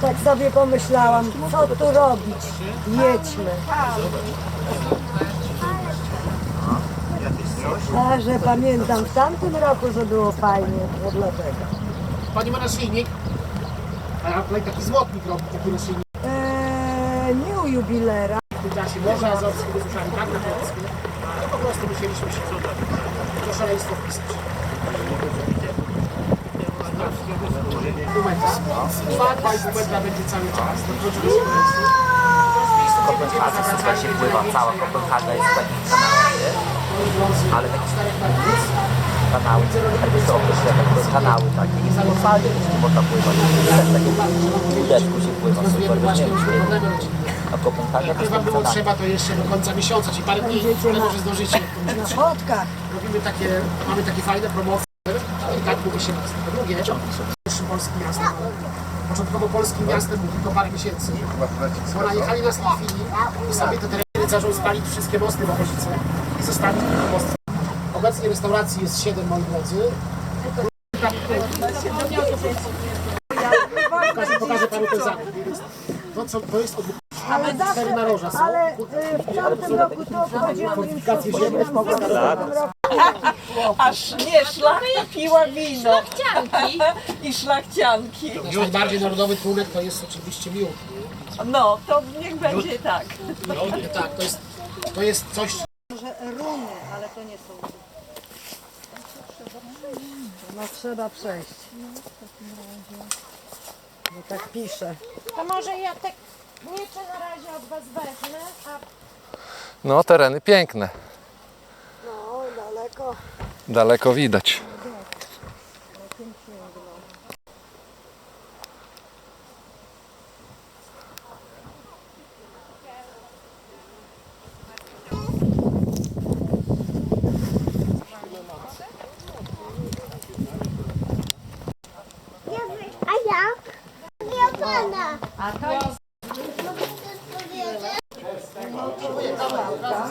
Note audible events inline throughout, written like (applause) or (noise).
Tak sobie pomyślałam, co tu robić? Jedźmy. A, że pamiętam w tamtym roku, że było fajnie, to dlatego. Pani ma naszyjnik? A ja tutaj taki złotnik robi, taki naszyjnik. Eee, nie u jubilera. W tym czasie Morza Azowskie, wysłuchali tak na Polskie. No po prostu musieliśmy się to szaleństwo wpisać. Dwa, dwa i pół metra będzie cały czas. To. Kopenhaga, się pływa, cała Kopenhaga jest w takim kanały, ale takie kanały, tak to określa, takie kanały takie, nie są fali, nie można pływać, też takie w łódeczku się pływa, super, właśnie. A Kopenhaga to jest taki było trzeba, to jeszcze do końca miesiąca, czyli parę dni, ale może zdążycie. Na fotkach. Robimy takie, mamy takie fajne promocje mówi się po drugie, pierwszym polskim miastem, początkowo polskim miastem był tylko parę miesięcy, bo najechali nas na chwili i sobie te tereny zaczął spalić wszystkie mosty w okolicy i zostawić tylko mosty. Obecnie restauracji jest 7, moi drodzy. Pokażę, pokażę panu ten zakup. To, co, to jest Ale zawsze, ale y, w tamtym roku to obchodziłam w Polsce. (laughs) Aż nie szlachta piła wino Cianki. (laughs) i szlachcianki. Nasz najbardziej narodowy trunek to jest oczywiście miód. No, to niech będzie tak. Tak, to jest, to jest coś, Może runy, ale to nie są. No trzeba przejść. No tak pisze. To może ja te miecze na razie od was wezmę, a No, tereny piękne. No daleko. Daleko widać. A jak? Ja pana. A to jest... Chodźcie zobaczycie. Jest jakaś lalka.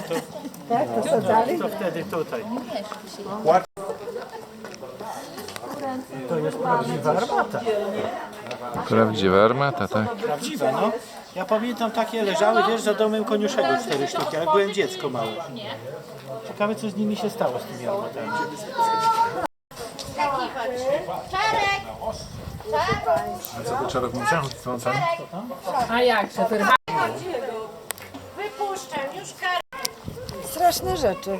to, Tak, to to wtedy tutaj. To jest prawdziwa armata. Prawdziwa armata, tak. Prawdziwa, no. Ja pamiętam takie leżały, wiesz, za domem koniuszego cztery sztuki, jak byłem dziecko małe. Ciekawe, co z nimi się stało, z tymi armatami. Czarek! A jak się wypuszczam już karę. Straszne rzeczy.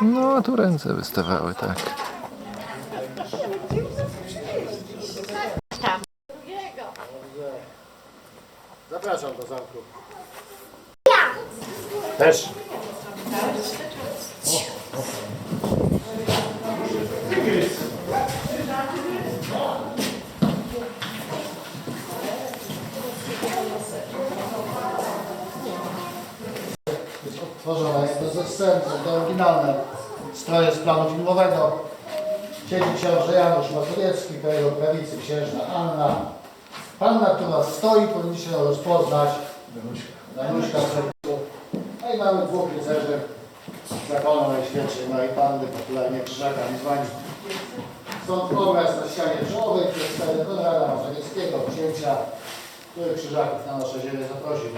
No, tu ręce wystawały, tak. zapraszam do zamku. Też. Tworzone jest scen, są to oryginalne stroje z planu filmowego. Siedzi książę Janusz Mazowiecki, jego prawicy księżna Anna. Panna, która stoi, powinniście ją rozpoznać. Danuśka. No i mamy dwóch rycerzy zakonu Najświętszej Marii Panny, popularnie krzyżakami zwani. Stąd obraz na ścianie czołowej przedstawia Konrada Mazowieckiego, księcia, który krzyżaków na nasze ziemię zaprosił.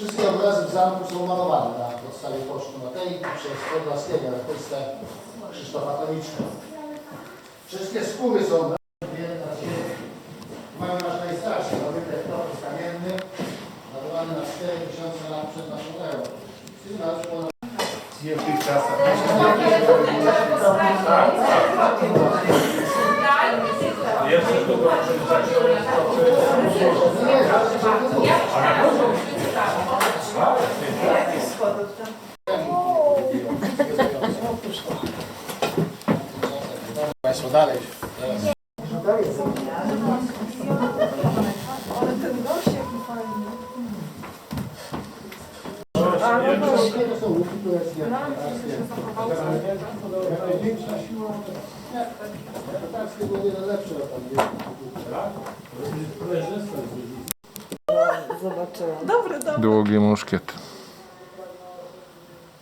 Wszystkie obrazy w zamku są malowane na podstawie pocztu Matei przez Podlaskiego artystę Krzysztofa Koniczka. Wszystkie skóry są obrazy na ziemi. Mamy nasz najstarszy zabytek Topos kamienny, datowany na 4000 lat przed naszą erą. Czyli nasz ponad W tych czasach. Co dalej? Dobry, dobry. Długi muszkiet.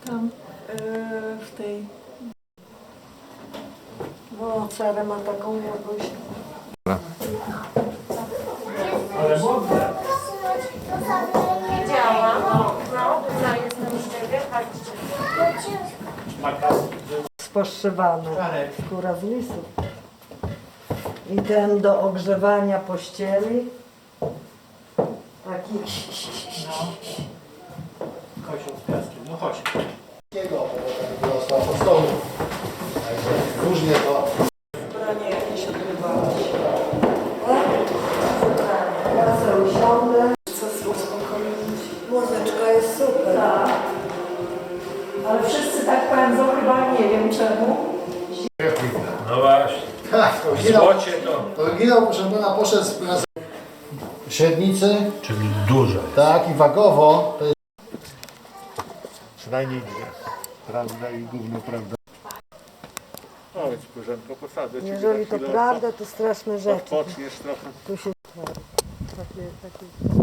Tam yy, w tej... No, cerę ma taką jakąś... Widziałam. No, która jest na. Sposzywane. Skóra z lisu. I ten do ogrzewania pościeli. Taki... Kosią z piaskiem. No chodź. Różnie to nie wiem czemu. No właśnie, Tak, to oryginał, złocie to. oryginał proszę pana poszedł z średnicy, Czyli duże. tak i wagowo, to jest Przynajmniej dwie. Prawda i gówno prawda. Powiedz Bożenko, posadzę cię Jeżeli to prawda, to straszne rzeczy. Odpoczniesz trochę. Tu się... Takie, takie...